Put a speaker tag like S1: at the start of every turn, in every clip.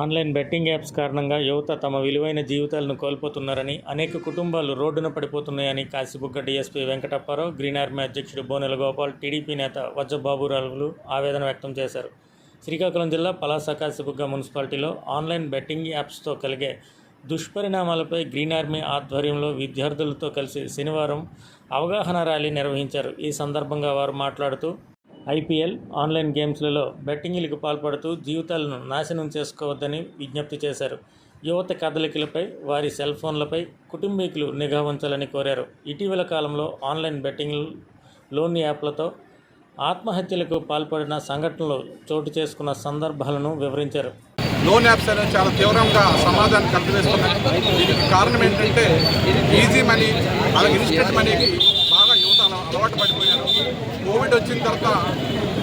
S1: Online betting apps కారణంగా యువత తమ విలువైన జీవితాలను కోల్పోతున్నారని అనేక కుటుంబాలు రోడ్డున పడిపోతున్నాయని Kasibugga DSP Venkatapparao green army అధ్యక్షుడు బోనెల గోపాల్ టీడీపీ నేత వజ్రబాబురావులు ఆవేదన వ్యక్తం చేశారు. శ్రీకాకుళం జిల్లా పలాస కాశీబుగ్గ మున్సిపాలిటీలో ఆన్లైన్ బెట్టింగ్ యాప్స్తో కలిగే దుష్పరిణామాలపై గ్రీన్ ఆర్మీ ఆధ్వర్యంలో విద్యార్థులతో కలిసి శనివారం అవగాహన ర్యాలీ నిర్వహించారు. ఈ సందర్భంగా వారు మాట్లాడుతూ ఐపీఎల్ ఆన్లైన్ గేమ్స్లలో బెట్టింగ్లకు పాల్పడుతూ జీవితాలను నాశనం చేసుకోవద్దని విజ్ఞప్తి చేశారు. యువత కదలికలపై వారి సెల్ ఫోన్లపై కుటుంబీకులు నిఘా ఉంచాలని కోరారు. ఇటీవల కాలంలో ఆన్లైన్ బెట్టింగ్ లోన్ యాప్లతో ఆత్మహత్యలకు పాల్పడిన సంఘటనలు చోటు చేసుకున్న సందర్భాలను వివరించారు.
S2: లోన్ యాప్స్ అనేవి చాలా తీవ్రంగా సమాజాన్ని కలిపివేస్తున్నాయి దీనికి కారణం ఏంటంటే ఈజీ మనీ అలాగే ఇన్స్టెంట్ మనీకి బాగా యువత అలవాటు పడిపోయారు. కోవిడ్ వచ్చిన తర్వాత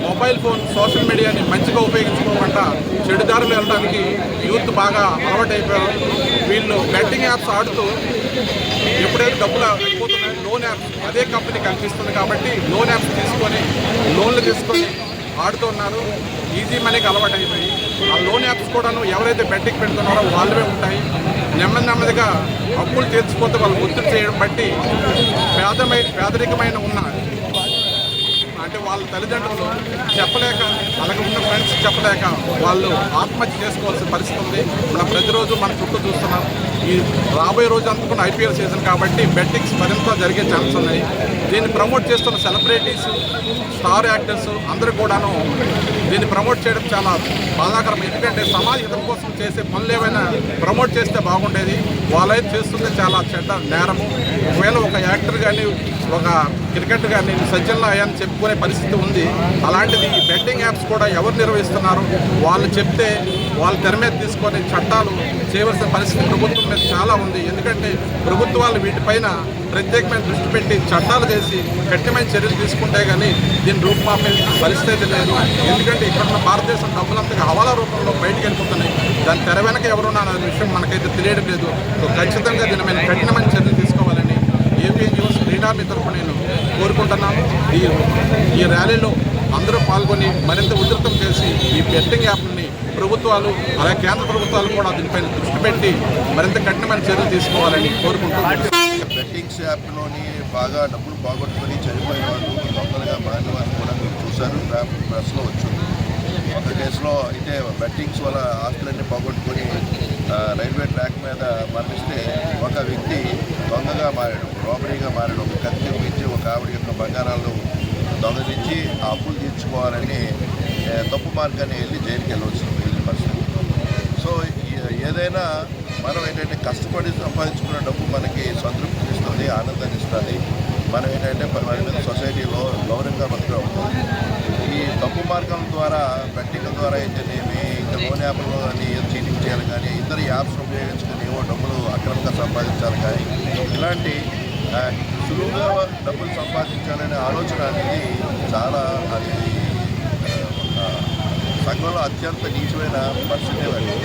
S2: మొబైల్ ఫోన్ సోషల్ మీడియాని మంచిగా ఉపయోగించుకోకుండా చెడుదారులు వెళ్ళడానికి యూత్ బాగా అలవాటు అయిపోయారు వీళ్ళు బెట్టింగ్ యాప్స్ ఆడుతూ ఎప్పుడైతే డబ్బులు అయిపోతున్నాయి లోన్ యాప్స్ అదే కంపెనీ కనిపిస్తుంది కాబట్టి లోన్ యాప్స్ తీసుకొని లోన్లు తీసుకొని ఆడుతున్నారు ఈజీ మనీకి అలవాటు అయిపోయి ఆ లోన్ యాప్స్ కూడాను ఎవరైతే బెట్టింగ్ పెడుతున్నారో వాళ్ళవే ఉంటాయి. నెమ్మది నెమ్మదిగా అప్పులు తీర్చిపోతే వాళ్ళు ఒత్తిడి చేయడం బట్టి పేదమై పేదరికమైన ఉన్న అంటే వాళ్ళ తల్లిదండ్రులు చెప్పలేక అలాగే ఉన్న ఫ్రెండ్స్ చెప్పలేక వాళ్ళు ఆత్మహత్య చేసుకోవాల్సిన పరిస్థితి ఉంది. మనం ప్రతిరోజు మన చుట్టూ చూస్తున్నాం. ఈ రాబోయే రోజు అందుకున్న ఐపీఎల్ సీజన్ కాబట్టి బెట్టింగ్స్ మరింత జరిగే ఛాన్స్ ఉన్నాయి. దీన్ని ప్రమోట్ చేస్తున్న సెలబ్రిటీస్ స్టార్ యాక్టర్స్ అందరూ కూడాను దీన్ని ప్రమోట్ చేయడం చాలా బాధాకరం. ఎందుకంటే సమాజ హితం కోసం చేసే పనులు ఏమైనా ప్రమోట్ చేస్తే బాగుండేది. వాళ్ళైతే చేస్తుంది చాలా చెడ్డ నేరము. ఒకవేళ ఒక యాక్టర్ కానీ ఒక క్రికెట్ కానీ సజ్జన్లో అయ్యాని చెప్పుకునే పరిస్థితి ఉంది. అలాంటిది ఈ బెట్టింగ్ యాప్స్ కూడా ఎవరు నిర్వహిస్తున్నారు? వాళ్ళు చెప్తే వాళ్ళు తెర మీద తీసుకొని చట్టాలు చేయవలసిన పరిస్థితి ప్రభుత్వం మీద చాలా ఉంది. ఎందుకంటే ప్రభుత్వాలు వీటిపైన ప్రత్యేకమైన దృష్టి పెట్టి చట్టాలు చేసి కఠినమైన చర్యలు తీసుకుంటే కానీ దీని రూపుమాపే పరిస్థితి లేదు. ఎందుకంటే ఇక్కడ ఉన్న భారతదేశం డబ్బులంతగా హవాలా రూపంలో బయటకు వెళ్ళిపోతున్నాయి. దాని తెర వెనక ఎవరున్నారు అనే విషయం మనకైతే తెలియడం లేదు. ఖచ్చితంగా దీని మీద కఠినమైన చర్యలు తీసుకోవాలని ఏపీ న్యూస్ అధికారుల తరఫున నేను కోరుకుంటున్నాను. ఈ ఈ ర్యాలీలో అందరూ పాల్గొని మరింత ఉధృతం చేసి ఈ బెట్టింగ్ యాప్ని ప్రభుత్వాలు అలాగే కేంద్ర ప్రభుత్వాలు కూడా దీనిపైన దృష్టి పెట్టి మరింత కఠినమైన చర్యలు తీసుకోవాలని కోరుకుంటున్నాను
S3: బెట్టింగ్స్ యాప్లోని బాగా డబ్బులు పోగొట్టుకొని చనిపోయిన వాళ్ళు దొంగలుగా మారిన వాళ్ళు కూడా మీరు చూశారు. ప్రెస్లో వచ్చింది. ఒక కేసులో అయితే బెట్టింగ్స్ వల్ల ఆస్తులన్నీ పోగొట్టుకొని రైల్వే ట్రాక్ మీద మరణిస్తే ఒక వ్యక్తి దొంగగా మారాడు రాబరీగా మారాడు ఒక కత్తి ఇచ్చి ఒక ఆవిడ యొక్క బంగారాలు దొంగలించి ఆ అప్పులు తీర్చుకోవాలని తప్పు మార్గాన్ని వెళ్ళి జైలుకి వెళ్ళవచ్చు వెళ్ళిన పరిస్థితి. సో ఏదైనా మనం ఏంటంటే కష్టపడి సంపాదించుకున్న డబ్బు మనకి సంతృప్తిని ఇస్తుంది ఆనందాన్ని ఇస్తుంది. మనం ఏంటంటే మన మీద సొసైటీలో గౌరవంగా బతకడం ఉంటుంది తప్పు మార్గం ద్వారా బెట్టింగ్ ద్వారా అయితేనేమి ఇంకా లోన్ యాప్లో అని చీటింగ్ చేయాలి కానీ ఇతర యాప్స్ ఉపయోగించుకుని ఏవో డబ్బులు అక్రమంగా సంపాదించాలి కానీ ఇలాంటి సులువుగా డబ్బులు సంపాదించాలనే ఆలోచన అనేది చాలా అది సంఘంలో అత్యంత నీచమైన పరిస్థితి అది.